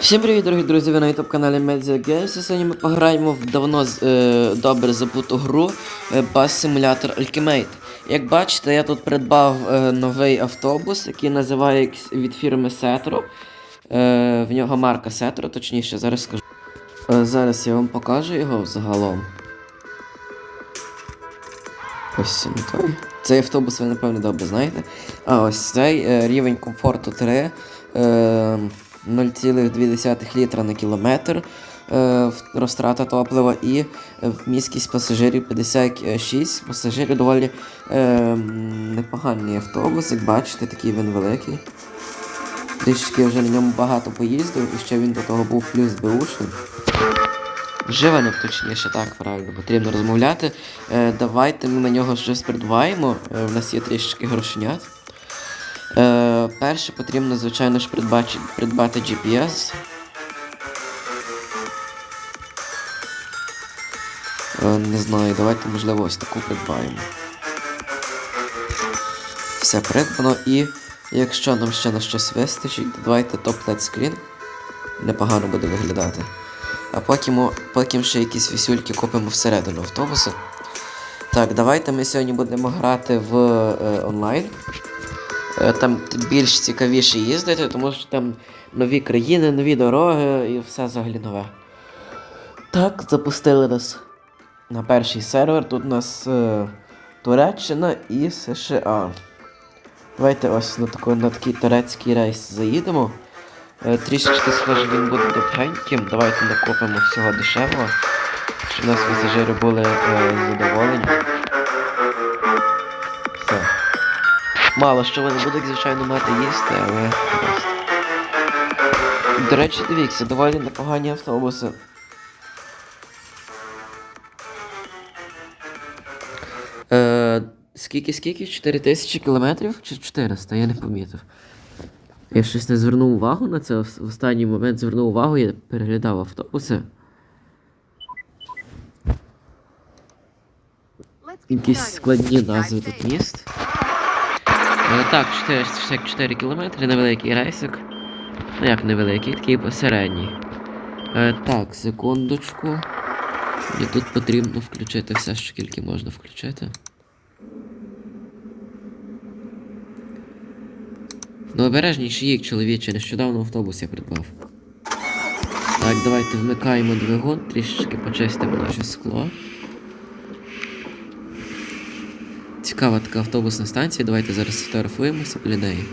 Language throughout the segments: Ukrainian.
Всім привіт, дорогі друзі! Ви на youtube каналі Media Games. Сьогодні ми пограємо в давно е, добре забуту гру е, Bus Simulator Ultimate. Як бачите, я тут придбав е, новий автобус, який називається від фірми Setro. Е, в нього марка Setro, точніше, зараз скажу. Е, зараз я вам покажу його загалом. Ось не той. Цей автобус ви, напевно, добре знаєте. А ось цей е, рівень комфорту 3. Е, 0,2 літра на кілометр. Е, розтрата топлива і е, вмісткість пасажирів 56. Пасажири доволі е, непоганий автобус, як бачите, такий він великий. Трішки вже на ньому багато поїздив, і ще він до того був плюс беушний. Вживаним, точніше, так, правильно, потрібно розмовляти. Е, давайте ми на нього щось придбаємо. Е, в нас є трішки грошенят. Е, перше потрібно, звичайно ж, придбати, придбати GPS. Е, не знаю, давайте, можливо, ось таку придбаємо. Все придбано і якщо нам ще на щось вистачить, давайте топ-лет. Непогано буде виглядати. А потім, потім ще якісь вісюльки купимо всередину автобуса. Так, давайте ми сьогодні будемо грати в е, онлайн. Е, Там більш цікавіше їздити, тому що там нові країни, нові дороги і все взагалі нове. Так, запустили нас на перший сервер. Тут у нас е, Туреччина і США. Давайте ось на, таку, на такий турецький рейс заїдемо. Е, Трішечки схоже він буде довгеньким. Давайте накопимо всього дешевого, щоб у нас пасажири були е, задоволені. Мало що вони будуть, звичайно, мати їсти, але. До речі, дивіться, доволі непогані автобуси. Е, скільки, скільки? 4 тисячі кілометрів чи 400? Я не помітив. Я щось не звернув увагу на це. В останній момент звернув увагу, я переглядав автобуси. Якісь складні назви тут міст. Е, так, 464 кілометри, невеликий рейсик. Ну як невеликий, такий посередній. Е, так, секундочку. Мені тут потрібно включити все, що тільки можна включити. Ну обережніше їх, чоловіче, нещодавно автобус я придбав. Так, давайте вмикаємо двигун, трішечки почистимо наше скло. Цікава така автобусна станція, давайте зараз сфотографуємося біля неї.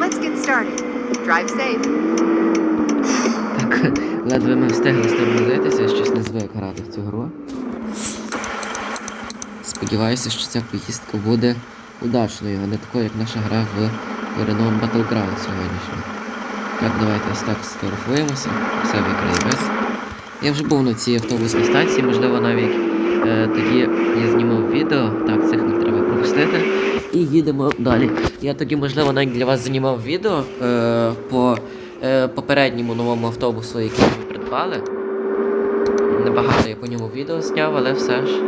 Let's get started. Drive safe. Так, ледве ми встигли стормозитися, я щось не звик грати в цю гру. Сподіваюся, що ця поїздка буде удачною, а не такою, як наша гра в Renault Battleground сьогоднішня. Так, давайте ось так сфотографуємося, все викрили. Я вже був на цій автобусній станції, можливо, навіть е, тоді я знімав відео, так, цих не треба пропустити. І їдемо далі. Я тоді, можливо, навіть для вас знімав відео е, по е, попередньому новому автобусу, який ми придбали. Небагато я по ньому відео зняв, але все ж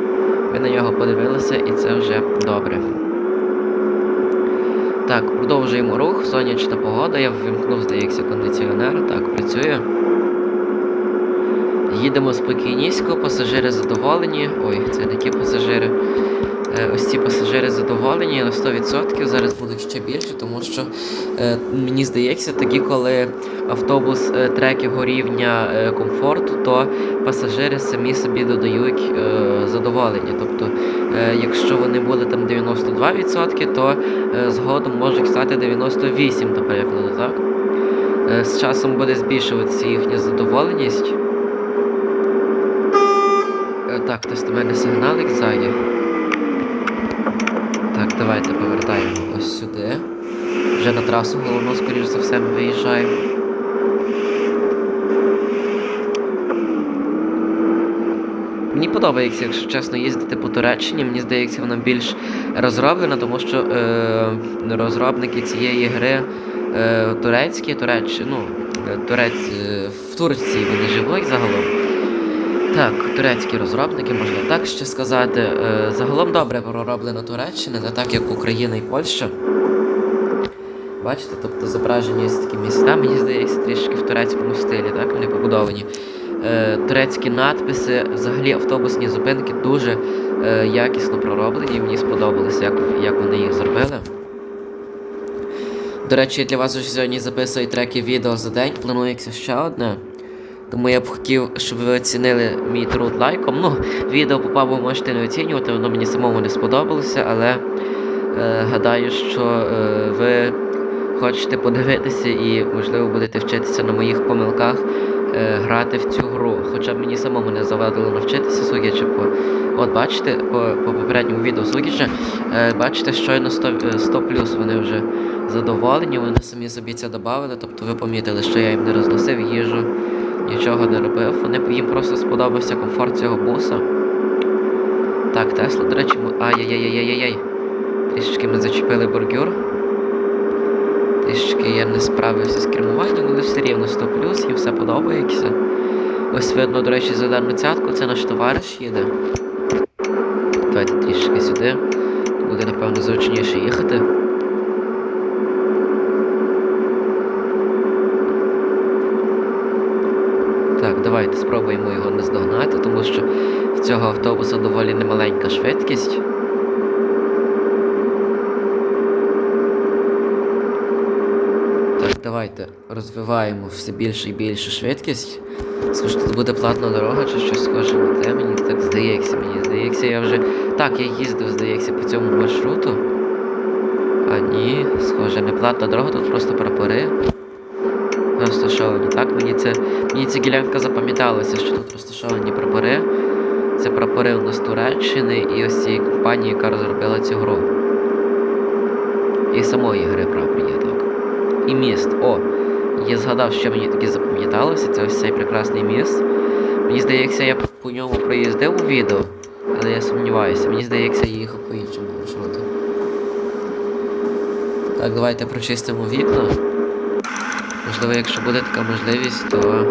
ви на нього подивилися і це вже добре. Так, продовжуємо рух, сонячна погода, я ввімкнув, здається, кондиціонер, так, працює. Їдемо спокійнісько, пасажири задоволені. Ой, це не ті пасажири. Е, Ось ці пасажири задоволені на 100%. Зараз будуть ще більше, тому що е, мені здається, тоді, коли автобус е, рівня е, комфорту, то пасажири самі собі додають задоволення. Тобто, якщо вони були там 92%, то згодом можуть стати 98%, до прикладу, так? З часом буде збільшуватися їхня задоволеність. Так, хтось до мене сигналик ззаді. Так, давайте повертаємо ось сюди. Вже на трасу головну, скоріш за все, ми виїжджаємо. Мені подобається, якщо чесно, їздити по Туреччині. Мені здається, вона більш розроблена, тому що е, розробники цієї гри е, турецькі, туреччі, ну, е, турець, е, в Турції вони живуть загалом. Так, турецькі розробники, можна так ще сказати. Е, Загалом добре пророблено Туреччина, не так як Україна і Польща. Бачите, тобто зображені ось такі міста, мені здається, трішки в турецькому стилі, так вони побудовані. Е, турецькі надписи, взагалі автобусні зупинки дуже е, якісно пророблені, мені сподобалося, як, як вони їх зробили. До речі, для вас уже сьогодні записую треки відео за день, планується ще одне. Тому я б хотів, щоб ви оцінили мій труд лайком. Ну, відео по пабу можете не оцінювати, воно мені самому не сподобалося, але е, гадаю, що е, ви хочете подивитися і, можливо, будете вчитися на моїх помилках е, грати в цю гру. Хоча б мені самому не завадило навчитися, судячи по. От бачите, по, по попередньому відео судячи, е, бачите, щойно 100, е, 100 плюс вони вже задоволені, вони самі собі це додали, тобто ви помітили, що я їм не розносив їжу нічого не робив. Вони їм просто сподобався комфорт цього буса. Так, Тесла, до речі. Ай-яй-яй-яй-яй-яй. Трішечки ми зачепили боргюр. Трішечки я не справився з кермуванням, але все рівно 100 плюс, їм все подобається. Ось видно, до речі, зелену цятку, це наш товариш їде. Давайте трішки сюди. Буде, напевно, зручніше їхати. Так, давайте спробуємо його наздогнати, тому що в цього автобуса доволі немаленька швидкість. Так, давайте розвиваємо все більше і більше швидкість. Схоже, тут буде платна дорога чи щось схоже на те, мені так здається, мені здається, я вже. Так, я їздив, здається, по цьому маршруту. А ні, схоже, не платна дорога, тут просто прапори розташовані. Так, мені це мені ця ділянка запам'яталася, що тут розташовані прапори. Це прапори у нас Туреччини і ось цієї компанії, яка розробила цю гру. І самої гри прапор є, так. І міст. О! Я згадав, що мені таки запам'яталося, це ось цей прекрасний міст. Мені здається, я по ньому проїздив у відео, але я сумніваюся, мені здається, я їхав по іншому маршруту. Так, давайте прочистимо вікна. Можливо, якщо буде така можливість, то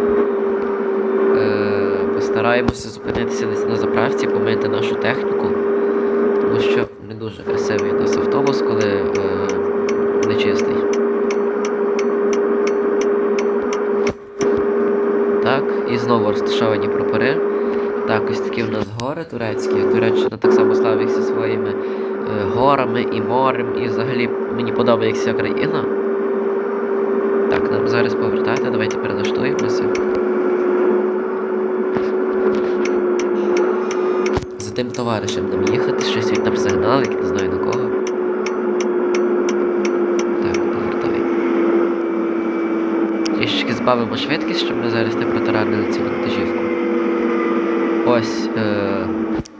е, постараємося зупинитися десь на заправці, помити нашу техніку. Тому що не дуже красивий у нас автобус, коли е, не чистий. Так, і знову розташовані прапори. Так, ось такі в нас гори турецькі. Туреччина так само славиться своїми е, горами і морем. І взагалі мені подобається країна. Так, нам зараз повертати, давайте. За тим товаришем нам їхати, щось він там сигнал, як не знаю на кого. Так, повертай. Трішечки збавимо швидкість, щоб ми зараз не протаранили цю вантажівку. Ось е,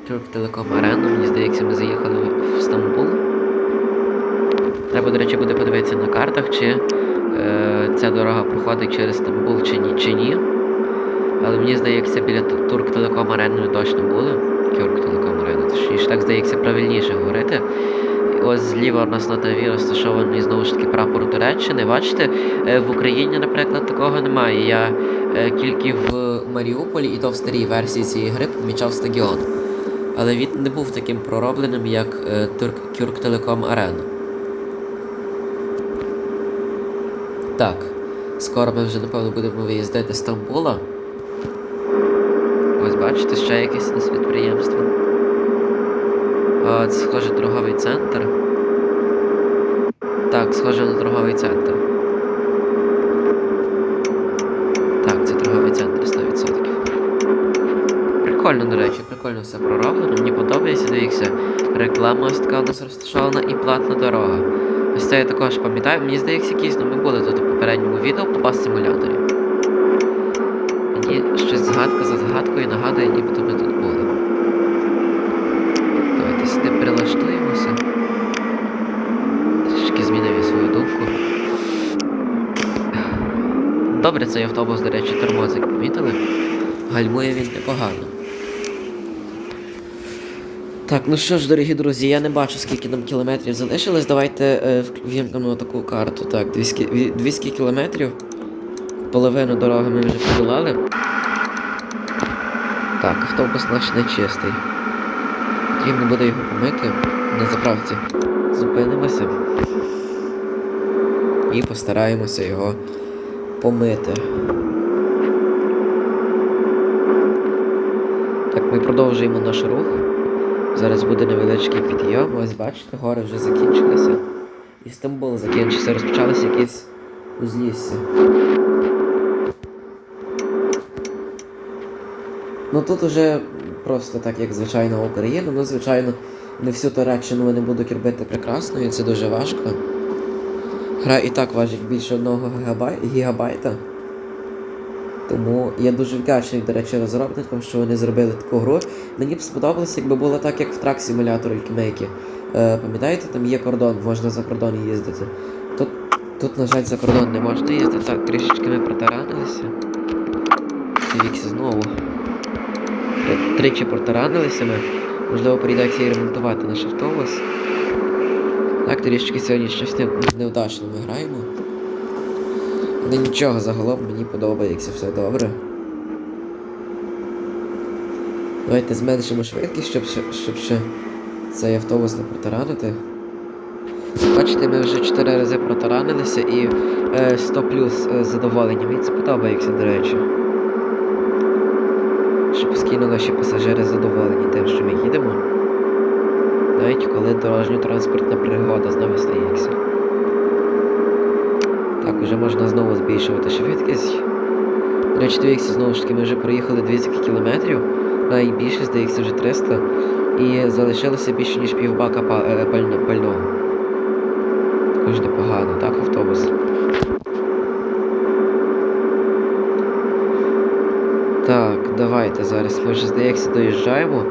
Турк Телеком Арену, мені здається, ми заїхали в Стамбул. Треба, до речі, буде подивитися на картах, чи ця дорога проходить через Стамбул чи ні. Чи ні. Але мені здається, біля Ту- Турк Телеком Арени точно були. Кюрк Телеком Арена, точніше, так здається, правильніше говорити. Ось зліва у нас на ТВ розташований знову ж таки прапор Туреччини. Бачите, е, в Україні, наприклад, такого немає. Я е, тільки в Маріуполі і то в старій версії цієї гри помічав стадіон. Але він не був таким проробленим, як е, Турк Кюрк Телеком Арена. Так, скоро ми вже, напевно, будемо виїздити з Стамбула. Ось бачите, ще якесь нас підприємство. А, це схоже торговий центр. Так, схоже на торговий центр. Так, це торговий центр 100%. Прикольно, до речі, прикольно все пророблено. Мені подобається, дивіться. Реклама ось така у нас розташована і платна дорога. Ось це я також пам'ятаю. Мені здається, якісь ну, ми були тут попередньому відео по пас симуляторі. Мені щось згадка за згадкою нагадує, нібито ми тут були. Давайте сюди перелаштуємося. Трішки змінив свою думку. Добре, цей автобус, до речі, тормозик помітили. Гальмує він непогано. Так, ну що ж, дорогі друзі, я не бачу, скільки нам кілометрів залишилось. Давайте е, вімкнемо таку карту. Так, 200, 200 кілометрів. Половину дороги ми вже подолали. Так, автобус наш не чистий. Потрібно буде його помити на заправці. Зупинимося. І постараємося його помити. Так, ми продовжуємо наш рух. Зараз буде невеличкий підйом. Ось бачите, гори вже закінчилися. І Стамбул закінчився, розпочалося якесь узлісся. Ну тут уже просто так, як звичайна Україна. Ну, звичайно, не всю Туреччину вони будуть робити прекрасною, це дуже важко. Гра і так важить більше одного гігабай... гігабайта. Тому я дуже вдячний, до речі, розробникам, що вони зробили таку гру. Мені б сподобалося, якби було так, як в трак симулятору Ultimate. Е, пам'ятаєте, там є кордон, можна за кордон їздити. Тут, тут, на жаль, за кордон не можна їздити. Так, трішечки ми протаранилися. Віксі знову. Тричі протаранилися ми. Можливо, прийдеться і ремонтувати наш автобус. Так, трішечки сьогодні щось не, невдачно ми граємо. Але нічого, загалом мені подобається все добре. Давайте зменшимо швидкість, щоб, щоб ще цей автобус не протаранити. Бачите, ми вже 4 рази протаранилися і е, 100 плюс е, задоволення. Мені це подобається, до речі. Що постійно наші пасажири задоволені тим, що ми їдемо. Навіть коли дорожньо-транспортна пригода з нами стається. Можна знову збільшувати швидкість. До речі, дивіться, знову ж таки, ми вже проїхали 200 кілометрів, найбільше, здається, вже 300. І залишилося більше, ніж півбака е, пально- пального. Також непогано, так, автобус. Так, давайте зараз. Ми вже, здається, доїжджаємо.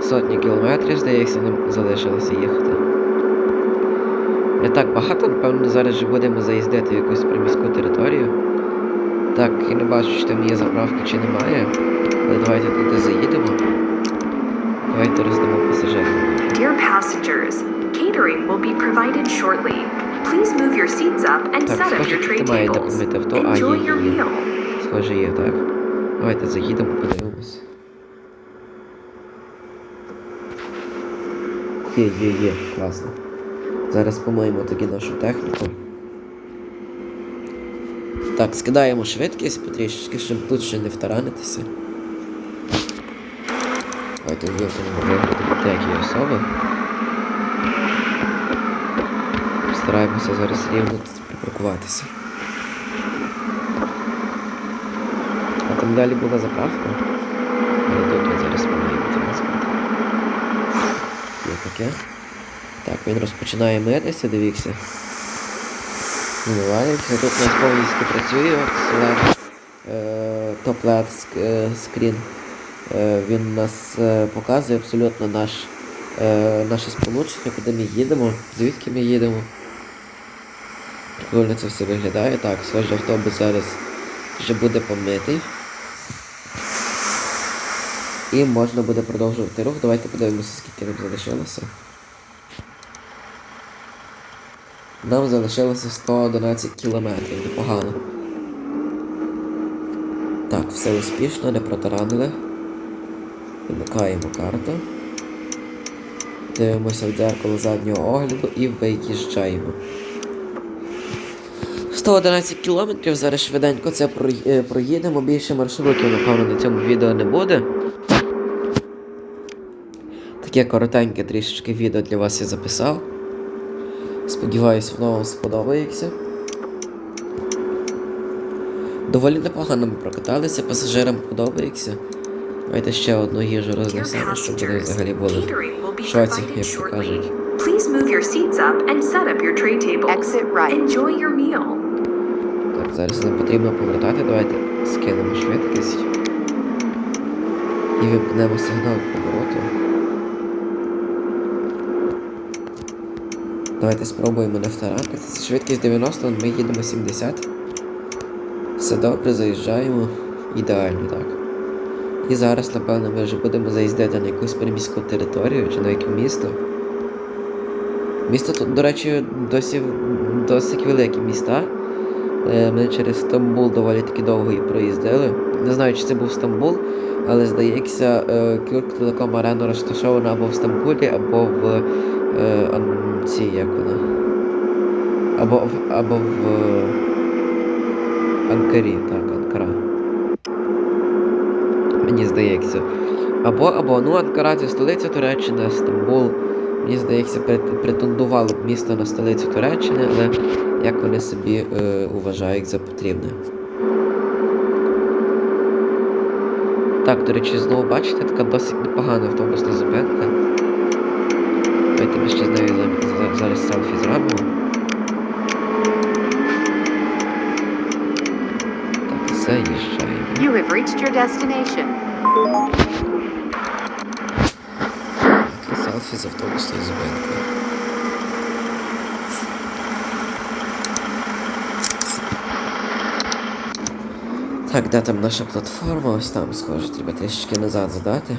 Сотні кілометрів, здається, нам залишилося їхати. Не так багато, напевно, зараз вже будемо заїздити в якусь приміську територію. Так, я не бачу, чи там є заправка, чи немає. Але давайте туди заїдемо. Давайте роздамо пасажирам. Dear passengers, catering will be provided shortly. Please move your seats up and Так, set up your tray tables. помити авто, а є, Enjoy your meal. Схоже, є, так. Давайте заїдемо, подивимось. Є, є, є, класно. Зараз помиємо тоді нашу техніку. Так, скидаємо швидкість потрішечки, щоб тут ще не втаранитися. Давайте вимкнемо деякі особи. Стараємося зараз рівно тут припаркуватися. А там далі була заправка. Але тут ми зараз помиємо транспорт. Є таке. Він розпочинає митися, дивіться. Вмивається. Тут у нас повністю працює select, е, скрін. Е, він нас е, показує абсолютно наш, наше сполучення, куди ми їдемо, звідки ми їдемо. Прикольно це все виглядає. Так, схоже, автобус зараз вже буде помитий. І можна буде продовжувати рух. Давайте подивимося, скільки нам залишилося. Нам залишилося 111 кілометрів, непогано. Так, все успішно, не протаранили. Вимикаємо карту. Дивимося в дзеркало заднього огляду і виїжджаємо. 111 кілометрів, зараз швиденько це е, проїдемо. Більше маршрутів, напевно, на цьому відео не буде. Таке коротеньке трішечки відео для вас я записав. Сподіваюсь, воно вам сподобається. Доволі непогано ми прокаталися, пасажирам подобається. Давайте ще одну їжу рознесемо, щоб вони взагалі були в шоці, як то кажуть. Please move your seats up and set up your tray tables. Exit right. Enjoy your meal. Так, зараз нам потрібно повертати, давайте скинемо швидкість. І вимкнемо сигнал Давайте спробуємо не втаранитися. Швидкість 90, ми їдемо 70. Все добре, заїжджаємо. Ідеально, так. І зараз, напевно, ми вже будемо заїздити на якусь приміську територію чи на яке місто. Місто тут, до речі, досі досить великі міста. Е, Ми через Стамбул доволі таки довго і проїздили. Не знаю, чи це був Стамбул, але здається, е, Кюрк Телеком Арена розташована або в Стамбулі, або в Ан- як. Або в або в е, Анкарі, так, Анкара. Мені здається. Або, або, ну, Анкара це столиця Туреччини, Стамбул, мені здається, претендувало б місто на столицю Туреччини, але як вони собі е, вважають за потрібне. Так, до речі, знову бачите, така досить непогана автобусна зупинка. Давайте ми ще з нею за- за- зараз селфі зробимо. Так, заїжджаємо. You have reached your destination. Селфі з автобусною зупинкою. Так, де там наша платформа? Ось там, схоже, треба трішечки назад задати.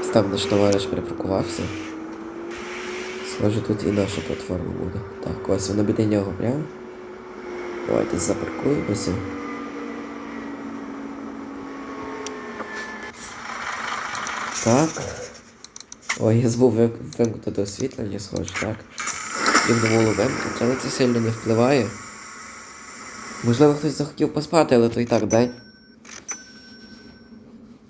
Ось Там наш товариш припаркувався. Схоже, тут і наша платформа буде. Так, ось вона біля нього прямо. Давайте запаркуємося. Так. Ой, я забув вим- вимкнути освітлення, схоже, так. Було вимкнути, але це сильно не впливає. Можливо, хтось захотів поспати, але то і так день.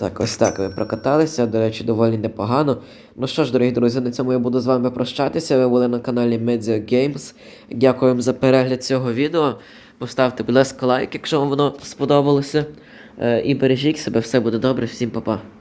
Так, ось так ви прокаталися, до речі, доволі непогано. Ну що ж, дорогі друзі, на цьому я буду з вами прощатися. Ви були на каналі Media Games. Дякую вам за перегляд цього відео. Поставте, будь ласка, лайк, якщо вам воно сподобалося. Е, І бережіть себе, все буде добре, всім па-па.